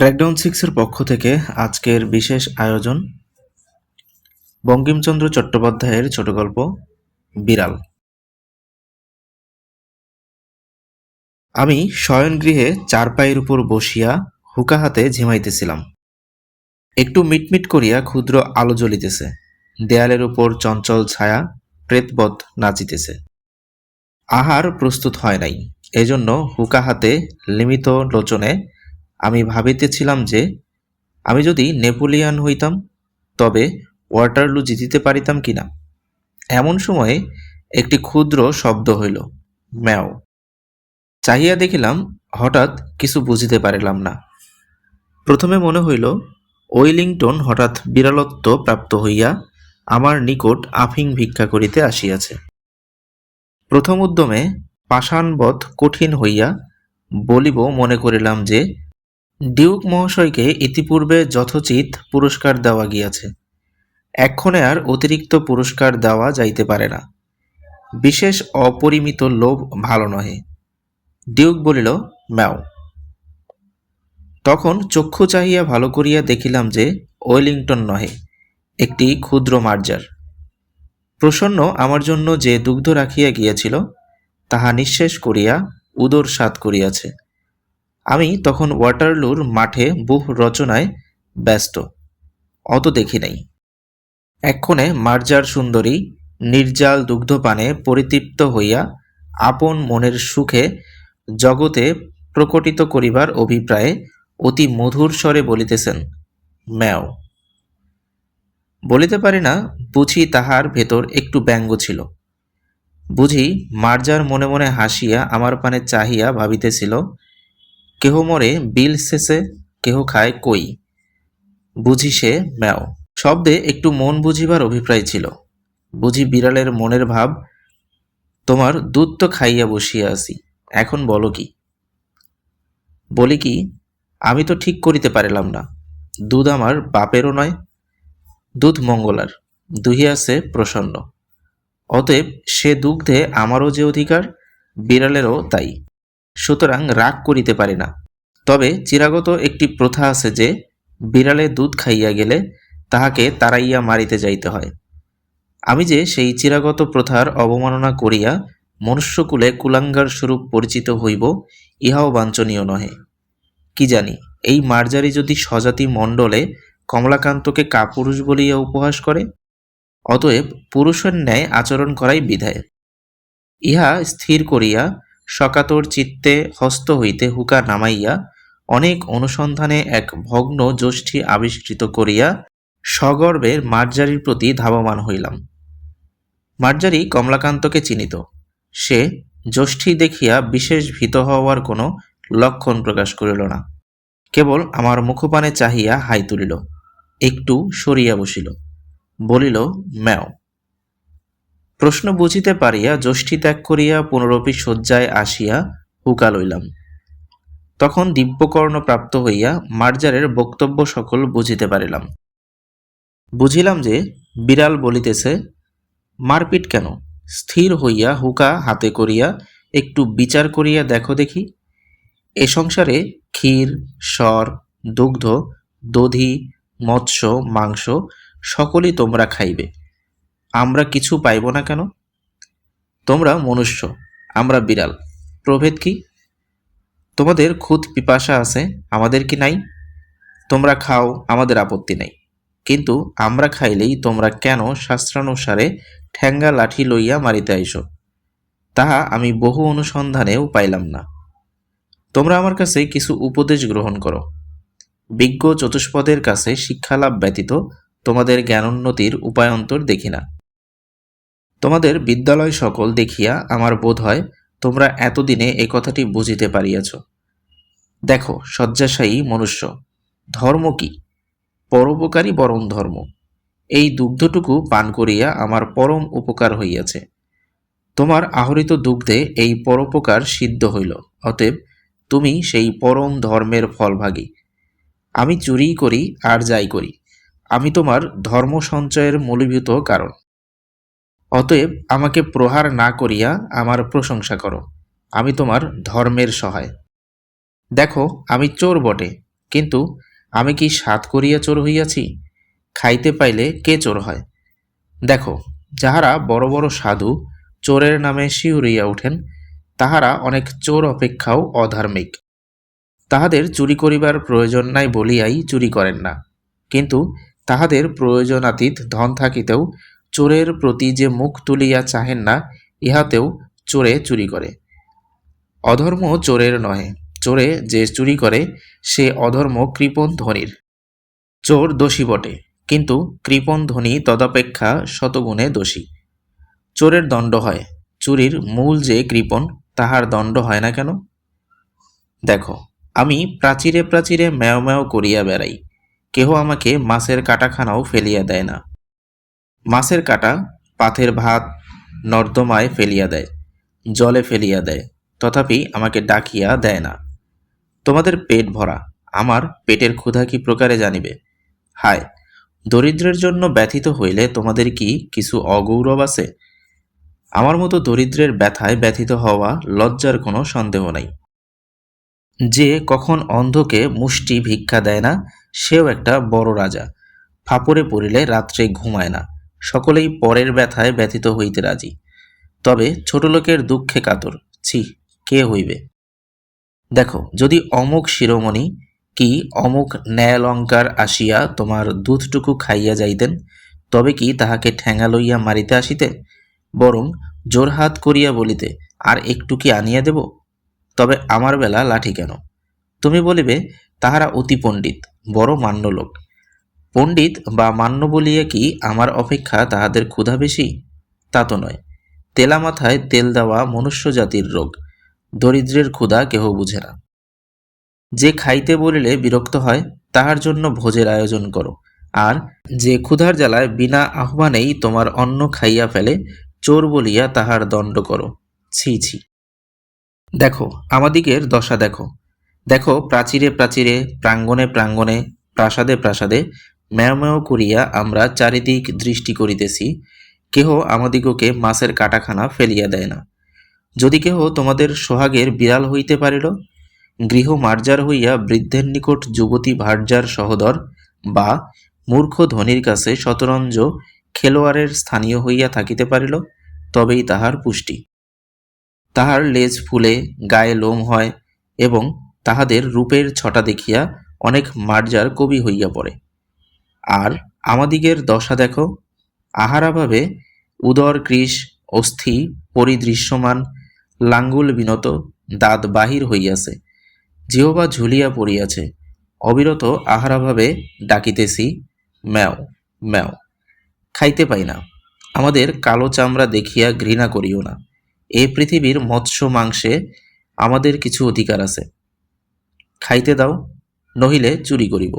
Crackdown সিক্সের পক্ষ থেকে আজকের বিশেষ আয়োজন বঙ্কিমচন্দ্র চট্টোপাধ্যায়ের ছোট গল্প, বিড়াল। আমি শয়নগৃহে চারপায়ের উপর বসিয়া হুকা হাতে ঝিমাইতেছিলাম। একটু মিটমিট করিয়া ক্ষুদ্র আলো জ্বলিতেছে। দেয়ালের উপর চঞ্চল ছায়া প্রেতবধ নাচিতেছে। আহার প্রস্তুত হয় নাই। এজন্য হুকা হাতে লিমিত লোচনে আমি ভাবিতেছিলাম যে, আমি যদি নেপোলিয়ান হইতাম, তবে ওয়াটারলু জিতিতে পারিতাম কিনা? এমন সময়ে একটি ক্ষুদ্র শব্দ হইল, ম্যাও। চাহিয়া দেখিলাম, হঠাৎ কিছু বুঝিতে পারিলাম না। প্রথমে মনে হইল, ওয়েলিংটন হঠাৎ বিড়ালত্ব প্রাপ্ত হইয়া আমার নিকট আফিং ভিক্ষা করিতে আসিয়াছে। প্রথম উদ্যমে পাষাণবধ কঠিন হইয়া বলিব মনে করিলাম যে ডিউক মহাশয়কে ইতিপূর্বে যথোচিত পুরস্কার দেওয়া গিয়াছে। এক্ষণে আর অতিরিক্ত পুরস্কার দেওয়া যাইতে পারে না। বিশেষ অপরিমিত লোভ ভালো নহে। ডিউক বলিল ম্যাও তখন চক্ষু চাহিয়া ভালো করিয়া দেখিলাম যে ওয়েলিংটন নহে, একটি ক্ষুদ্র মার্জার। প্রসন্ন আমার জন্য যে দুগ্ধ রাখিয়া গিয়াছিল, তাহা নিঃশেষ করিয়া উদর সাত করিয়াছে। আমি তখন ওয়াটারলুর মাঠে বুহ রচনায় ব্যস্ত, অত দেখি নাই। এক্ষণে মার্জার সুন্দরী নির্জাল দুগ্ধপানে পরিতৃপ্ত হইয়া আপন মনের সুখে জগতে প্রকটিত করিবার অভিপ্রায়ে অতি মধুর স্বরে বলিতেছেন, ম্যাও। বলিতে পারি না, বুঝি তাহার ভেতর একটু ব্যঙ্গ ছিল। বুঝি মার্জার মনে মনে হাসিয়া আমার পানে চাহিয়া ভাবিতেছিল কেহ মরে, বিল শেষে কেহ খায় কই? বুঝি সে ম্যাও। শব্দে একটু মন বুঝিবার অভিপ্রায় ছিল। বুঝি বিড়ালের মনের ভাব, তোমার দুধ তো খাইয়া বসিয়া আছি, এখন বলো কি? বলি কি, আমি তো ঠিক করিতে পারিলাম না। দুধ আমার বাপেরও নয়, দুধ মঙ্গলার দুহিয়াছে প্রসন্ন। অতএব সে দুগ্ধে আমারও যে অধিকার, বিড়ালেরও তাই। সুতরাং রাগ করিতে পারি না। তবে চিরাগত একটি প্রথা আছে যে, বিড়ালে দুধ খাইয়া গেলে তাহাকে তাড়াইয়া মারিতে যাইতে হয়। আমি যে সেই চিরাগত প্রথার অবমাননা করিয়া মনুষ্যকুলে কুলাঙ্গার স্বরূপ পরিচিত হইব, ইহাও বাঞ্ছনীয় নহে। কি জানি, এই মার্জারি যদি স্বজাতি মণ্ডলে কমলাকান্তকে কাপুরুষ বলিয়া উপহাস করে, অতএব পুরুষের ন্যায় আচরণ করাই বিধায়। ইহা স্থির করিয়া সকাতর চিত্তে হস্ত হইতে হুকা নামাইয়া অনেক অনুসন্ধানে এক ভগ্ন যষ্ঠী আবিষ্কৃত করিয়া সগর্বের মার্জারির প্রতি ধাবমান হইলাম। মার্জারি কমলাকান্তকে চিনিত। সে যষ্ঠী দেখিয়া বিশেষ ভীত হওয়ার কোনো লক্ষণ প্রকাশ করিল না। কেবল আমার মুখপানে চাহিয়া হাই তুলিল, একটু সরিয়া বসিল, বলিল, ম্যাও। প্রশ্ন বুঝিতে পারিয়া যষ্ঠী ত্যাগ করিয়া পুনরপি শয্যায় আসিয়া হুকা লইলাম। তখন দিব্যকর্ণ প্রাপ্ত হইয়া মার্জারের বক্তব্য সকল বুঝিতে পারিলাম। বুঝিলাম যে বিড়াল বলিতেছে, মারপিট কেন? স্থির হইয়া হুকা হাতে করিয়া একটু বিচার করিয়া দেখো দেখি। এ সংসারে ক্ষীর স্বর দুগ্ধ, দধি, মৎস্য, মাংস সকলই তোমরা খাইবে। আমরা কিছু পাইব না কেন? তোমরা মনুষ্য, আমরা বিড়াল। প্রভেদ কি? তোমাদের খুদ পিপাসা আছে, আমাদের কি নাই? তোমরা খাও, আমাদের আপত্তি নাই। কিন্তু আমরা খাইলেই তোমরা কেন শাস্ত্রানুসারে ঠ্যাঙ্গা লাঠি লইয়া মারিতে আইস? তাহা আমি বহু অনুসন্ধানেও পাইলাম না। তোমরা আমার কাছে কিছু উপদেশ গ্রহণ করো। বিজ্ঞ চতুষ্পদের কাছে শিক্ষালাভ ব্যতীত তোমাদের জ্ঞানোন্নতির উপায়ন্তর দেখি না। তোমাদের বিদ্যালয় সকল দেখিয়া আমার বোধ হয় তোমরা এতদিনে এ কথাটি বুঝিতে পারিয়াছ। দেখো, শয্যাশায়ী মনুষ্য, ধর্ম কি? পরোপকারী পরম ধর্ম। এই দুগ্ধটুকু পান করিয়া আমার পরম উপকার হইয়াছে। তোমার আহরিত দুগ্ধে এই পরোপকার সিদ্ধ হইল, অতএব তুমি সেই পরম ধর্মের ফলভাগী। আমি চুরি করি আর যাই করি। আমি তোমার ধর্ম সঞ্চয়ের মূলীভূত কারণ। অতএব আমাকে প্রহার না করিয়া আমার প্রশংসা করো। আমি তোমার ধর্মের সহায়। দেখো, আমি চোর বটে, কিন্তু আমি কি সাত করিয়া চোর হইয়াছি? খাইতে পাইলে কে চোর হয়? দেখো, যাহারা বড় বড় সাধু চোরের নামে শিউরিয়া ওঠেন তাহারা অনেক চোর অপেক্ষাও অধার্মিক। তাহাদের চুরি করিবার প্রয়োজন নাই বলিয়াই চুরি করেন না। কিন্তু তাহাদের প্রয়োজনাতীত ধন থাকিতেও চোরের প্রতি যে মুখ তুলিয়া চাহেন না, ইহাতেও চোরে চুরি করে। অধর্ম চোরের নহে। চোরে যে চুরি করে, সে অধর্ম কৃপণ ধনীর। চোর দোষী বটে, কিন্তু কৃপণ ধনী তদপেক্ষা শতগুণে দোষী। চোরের দণ্ড হয়, চুরির মূল যে কৃপণ, তাহার দণ্ড হয় না কেন? দেখো, আমি প্রাচীরে প্রাচীরে ম্যাও ম্যাও করিয়া বেড়াই। কেহ আমাকে মাছের কাটাখানাও ফেলিয়া দেয় না। মাছের কাটা পাথের ভাত নর্দমায় ফেলিয়া দেয়, জলে ফেলিয়া দেয়, তথাপি আমাকে ডাকিয়া দেয় না। তোমাদের পেট ভরা, আমার পেটের ক্ষুধা কি প্রকারে জানিবে? হায়, দরিদ্রের জন্য ব্যথিত হইলে তোমাদের কি কিছু অগৌরব আছে? আমার মতো দরিদ্রের ব্যথায় ব্যথিত হওয়া লজ্জার কোনো সন্দেহ নাই। যে কখন অন্ধকে মুষ্টি ভিক্ষা দেয় না, সেও একটা বড় রাজা, ফাপড়ে পড়িলে রাত্রে ঘুমায় না। সকলেই পরের ব্যথায় ব্যথিত হইতে রাজি। তবে ছোট লোকের দুঃখে কাতর। ছি, কে হইবে? দেখো, যদি অমুক শিরোমণি কি অমুক ন্যায়ালঙ্কার আসিয়া তোমার দুধটুকু খাইয়া যাইতেন, তবে কি তাহাকে ঠেঙা লইয়া মারিতে আসিতে বরং জোরহাত করিয়া বলিতে, আর একটু কি আনিয়া দেব? তবে আমার বেলা লাঠি কেন? তুমি বলিবে, তাহারা অতি পণ্ডিত, বড় মান্য লোক। পণ্ডিত বা মান্য বলিয়া কি আমার অপেক্ষা তাহাদের ক্ষুধা বেশি? তা তো নয়। তেলা মাথায় তেল দেওয়া মনুষ্য জাতির রোগ। দরিদ্রের ক্ষুধা কেহ বুঝে না। যে খাইতে বলিলে বিরক্ত হয়, তাহার জন্য ভোজের আয়োজন করো। আর যে ক্ষুধার জ্বালায় বিনা আহ্বানেই তোমার অন্ন খাইয়া ফেলে, চোর বলিয়া তাহার দণ্ড করো। ছি ছি। দেখো, আমাদিগের দশা দেখো। দেখো, প্রাচীরে প্রাচীরে, প্রাঙ্গণে প্রাঙ্গণে, প্রাসাদে প্রাসাদে ম্যাও ম্যাও করিয়া আমরা চারিদিক দৃষ্টি করিতেছি, কেহ আমাদিগকে মাছের কাটাখানা ফেলিয়া দেয় না। যদি কেহ তোমাদের সোহাগের বিড়াল হইতে পারিল, গৃহ মার্জার হইয়া বৃদ্ধের নিকট যুবতী ভার্যার সহদর বা মূর্খ ধনীর কাছে শতরঞ্জ খেলোয়াড়ের স্থানীয় হইয়া থাকিতে পারিল, তবেই তাহার পুষ্টি। তাহার লেজ ফুলে, গায়ে লোম হয় এবং তাহাদের রূপের ছটা দেখিয়া অনেক মার্জার কবি হইয়া পড়ে। আর আমাদিগের দশা দেখো, আহারাভাবে উদর কৃষ অস্থি পরিদৃশ্যমান লাঙ্গুল বিনত দাঁত বাহির হইয়াছে, জিহবা ঝুলিয়া পড়িয়াছে, অবিরত আহারাভাবে ডাকিতেছি, ম্যাও ম্যাও, খাইতে পাই না, আমাদের কালো চামড়া দেখিয়া ঘৃণা করিও না, এ পৃথিবীর মৎস্য মাংসে আমাদের কিছু অধিকার আছে, খাইতে দাও, নহিলে চুরি করিব।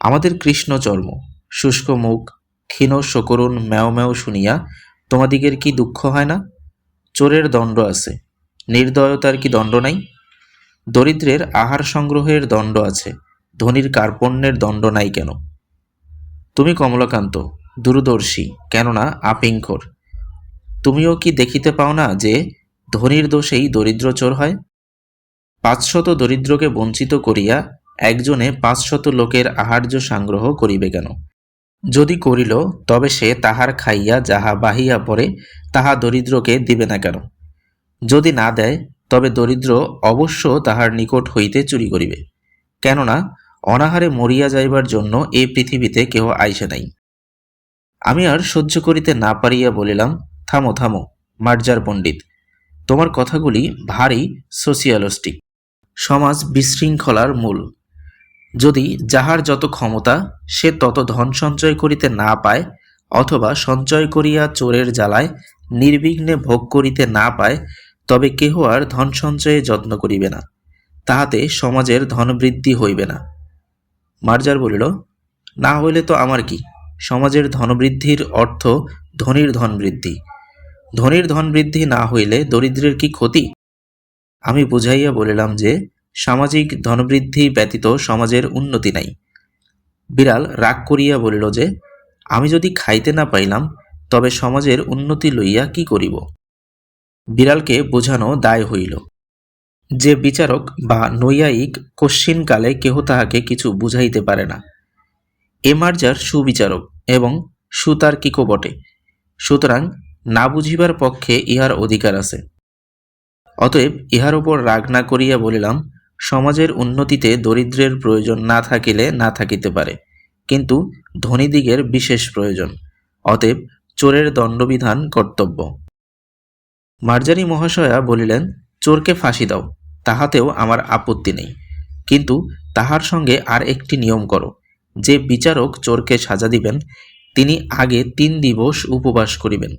আমাদের কৃষ্ণ চর্ম শুষ্ক মুখ, ক্ষীণ শকরুণ ম্যাও ম্যাও শুনিয়া তোমাদিগের কি দুঃখ হয় না? চোরের দণ্ড আছে। নির্দয়তার কি দণ্ড নাই? দরিদ্রের আহার সংগ্রহের দণ্ড আছে। ধনীর কার্পণ্যের দণ্ড নাই কেন? তুমি কমলাকান্ত, দূরদর্শী, কেননা আপিংখোর তুমিও কি দেখিতে পাও না যে ধনীর দোষেই দরিদ্র চোর হয়? পাঁচশত দরিদ্রকে বঞ্চিত করিয়া একজনে পাঁচশত লোকের আহার্য সংগ্রহ করিবে কেন? যদি করিল, তবে সে তাহার খাইয়া যাহা বাহিয়া পড়ে, তাহা দরিদ্রকে দিবে না কেন? যদি না দেয়, তবে দরিদ্র অবশ্য তাহার নিকট হইতে চুরি করিবে। কেননা, অনাহারে মরিয়া যাইবার জন্য এই পৃথিবীতে কেহ আইসে নাই। আমি আর সহ্য করিতে না পারিয়া বলিলাম, থামো থামো, মার্জার পণ্ডিত, তোমার কথাগুলি ভারী সোশিয়ালিস্টিক সমাজ বিশৃঙ্খলার মূল। যদি যাহার যত ক্ষমতা, সে তত ধন সঞ্চয় করিতে না পায়, অথবা সঞ্চয় করিয়া চোরের জ্বালায় নির্বিঘ্নে ভোগ করিতে না পায়, তবে কেহ আর ধন সঞ্চয়ে যত্ন করিবে না, তাহাতে সমাজের ধনবৃদ্ধি হইবে না। মার্জার বলিল, না হইলে তো আমার কি? সমাজের ধনবৃদ্ধির অর্থ ধনীর ধন বৃদ্ধি। ধনীর ধন বৃদ্ধি না হইলে দরিদ্রের কি ক্ষতি? আমি বুঝাইয়া বলিলাম যে সামাজিক ধনবৃদ্ধি ব্যতীত সমাজের উন্নতি নাই। বিড়াল রাগ করিয়া বলিল যে, আমি যদি খাইতে না পাইলাম, তবে সমাজের উন্নতি লইয়া কি করিব? বিড়ালকে বোঝানো দায় হইল। যে বিচারক বা নৈয়ায়িক কশ্চিনকালে কেহ তাহাকে কিছু বুঝাইতে পারে না। এমার্জার সুবিচারক এবং সুতার্কিকও বটে। সুতরাং না বুঝিবার পক্ষে ইহার অধিকার আছে। অতএব ইহার উপর রাগ না করিয়া বলিলাম সমাজের উন্নতিতে দরিদ্রের প্রয়োজন না থাকিলে না থাকিতে পারে, কিন্তু ধনীদিগের বিশেষ প্রয়োজন। অতএব চোরের দণ্ডবিধান কর্তব্য। মার্জারি মহাশয়া বলিলেন, চোরকে ফাঁসি দাও, তাহাতেও আমার আপত্তি নেই। কিন্তু তাহার সঙ্গে আর একটি নিয়ম করো, যে বিচারক চোরকে সাজা দিবেন, তিনি আগে তিন দিবস উপবাস করিবেন।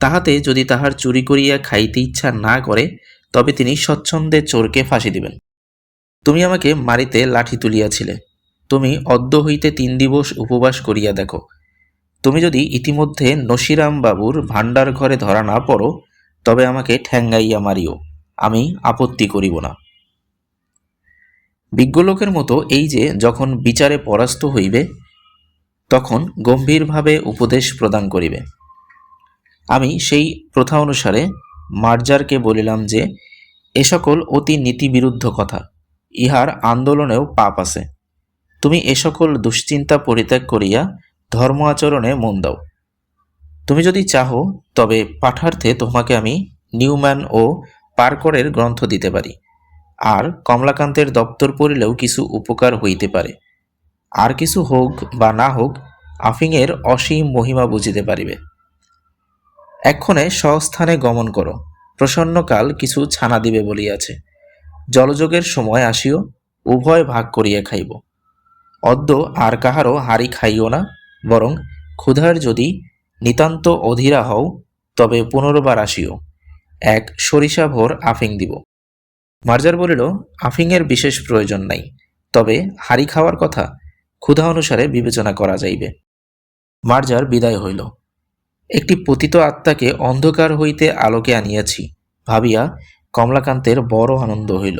তাহাতে যদি তাহার চুরি করিয়া খাইতে ইচ্ছা না করে, তবে তিনি স্বচ্ছন্দে চোরকে ফাঁসি দিবেন। তুমি আমাকে মারিতে লাঠি তুলিয়াছিলে। তুমি অদ্য হইতে তিন দিবস উপবাস করিয়া দেখো। তুমি যদি ইতিমধ্যে নসিরাম বাবুর ভাণ্ডার ঘরে ধরা না পড়ো, তবে আমাকে ঠ্যাঙ্গাইয়া মারিও। আমি আপত্তি করিব না। বিজ্ঞলোকের মতো এই যে যখন বিচারে পরাস্ত হইবে, তখন গম্ভীরভাবে উপদেশ প্রদান করিবে। আমি সেই প্রথা অনুসারে মার্জারকে বলিলাম যে, এ সকল অতি নীতিবিরুদ্ধ কথা। ইহার আন্দোলনেও পাপ আছে। তুমি এ সকল দুশ্চিন্তা পরিত্যাগ করিয়া ধর্ম আচরণে মন দাও। তুমি যদি চাহো, তবে পাঠার্থে তোমাকে আমি নিউম্যান ও পার্করের গ্রন্থ দিতে পারি। আর কমলাকান্তের দপ্তর পড়িলেও কিছু উপকার হইতে পারে। আর কিছু হোক বা না হোক, আফিংয়ের অসীম মহিমা বুঝিতে পারিবে। এক্ষণে স্বস্থানে গমন করো। প্রসন্নকাল কিছু ছানা দিবে বলিয়াছে। জলযোগের সময় আসিও, উভয় ভাগ করিয়া খাইব। অদ্য আর কাহারও হাড়ি খাইও না, বরং ক্ষুধার যদি নিতান্ত অধীরা হও, তবে পুনর্বার আসিও। এক সরিষা ভোর আফিং দিব। মার্জার বলিল, আফিংয়ের বিশেষ প্রয়োজন নাই, তবে হাড়ি খাওয়ার কথা ক্ষুধা অনুসারে বিবেচনা করা যাইবে। মার্জার বিদায় হইল। একটি পতিত আত্মাকে অন্ধকার হইতে আলোকে আনিয়াছি, ভাবিয়া কমলাকান্তের বড় আনন্দ হইল।